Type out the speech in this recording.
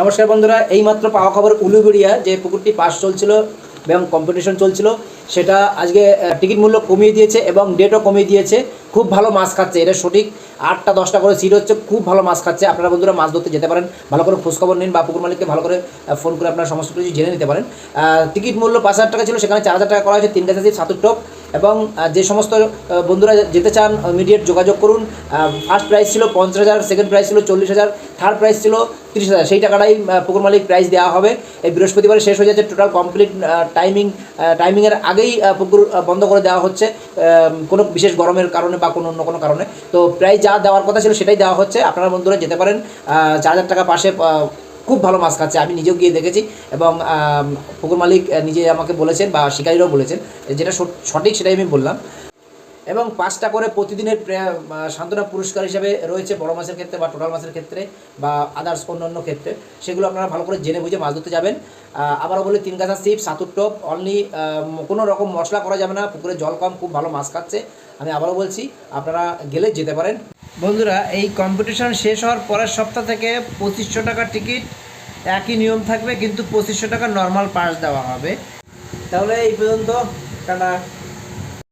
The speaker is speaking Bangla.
নমস্কার বন্ধুরা, এইমাত্র পাওয়া খবর উলুবেড়িয়া, যে পুকুরটি পাস চলছিল এবং কম্পিটিশন চলছিল, সেটা আজকে টিকিট মূল্য কমিয়ে দিয়েছে এবং ডেটও কমিয়ে দিয়েছে। খুব ভালো মাছ খাচ্ছে, এটা সঠিক। আটটা, দশটা করে সিট হচ্ছে, খুব ভালো মাছ খাচ্ছে। আপনারা বন্ধুরা মাছ ধরতে যেতে পারেন, ভালো করে খোঁজখবর নিন বা পুকুর মালিককে ভালো করে ফোন করে আপনারা সমস্ত কিছু জেনে নিতে পারেন। টিকিট মূল্য পাঁচ হাজার টাকা ছিল, সেখানে চার হাজার টাকা করা হয়েছে, তিনটা সাথে সাতুর টপ। এবং যে সমস্ত বন্ধুরা যেতে চান ইমিডিয়েট যোগাযোগ করুন ফার্স্ট প্রাইস ছিল পঞ্চাশ হাজার সেকেন্ড প্রাইস ছিল চল্লিশ হাজার থার্ড প্রাইস ছিল তিরিশ হাজার। সেই টাকাটাই পুকুর মালিক প্রাইস দেওয়া হবে। এই বৃহস্পতিবার শেষ হয়ে যাচ্ছে টোটাল কমপ্লিট টাইমিং টাইমিংয়ের আগেই পুকুর বন্ধ করে দেওয়া হচ্ছে কোনো বিশেষ গরমের কারণে বা কোনো অন্য কোনো কারণে। তো প্রাইস যা দেওয়ার কথা ছিল সেটাই দেওয়া হচ্ছে। আপনারা বন্ধুরা যেতে পারেন চার হাজার টাকা পাশে খুব ভালো মাছ খাচ্ছে, আমি নিজেও গিয়ে দেখেছি এবং পুকুর মালিক নিজে আমাকে বলেছেন বা শিকারীরাও বলেছেন, যেটা সঠ- সঠিক সেটাই আমি বললাম। এবং পাঁচটা করে প্রতিদিনের সান্ত্বনা পুরস্কার হিসাবে রয়েছে বড় মাছের ক্ষেত্রে বা টোটাল মাছের ক্ষেত্রে বা আদার্স অন্যান্য ক্ষেত্রে। সেগুলো আপনারা ভালো করে জেনে বুঝে মাছ ধরতে যাবেন। আবারও বলি, তিন গাছা সিপ, সাতুর টপ অনলি কোনো রকম মশলা করা যাবে না, পুকুরে জল কম, খুব ভালো মাছ খাচ্ছে। আমি আবারও বলছি, আপনারা গেলে যেতে পারেন। বন্ধুরা, এই কম্পিটিশন শেষ হওয়ার পরের সপ্তাহ থেকে পঁচিশশো টাকার টিকিট একই নিয়ম থাকবে, কিন্তু পঁচিশশো টাকা নর্মাল পাস দেওয়া হবে। তাহলে এই পর্যন্ত, টাটা।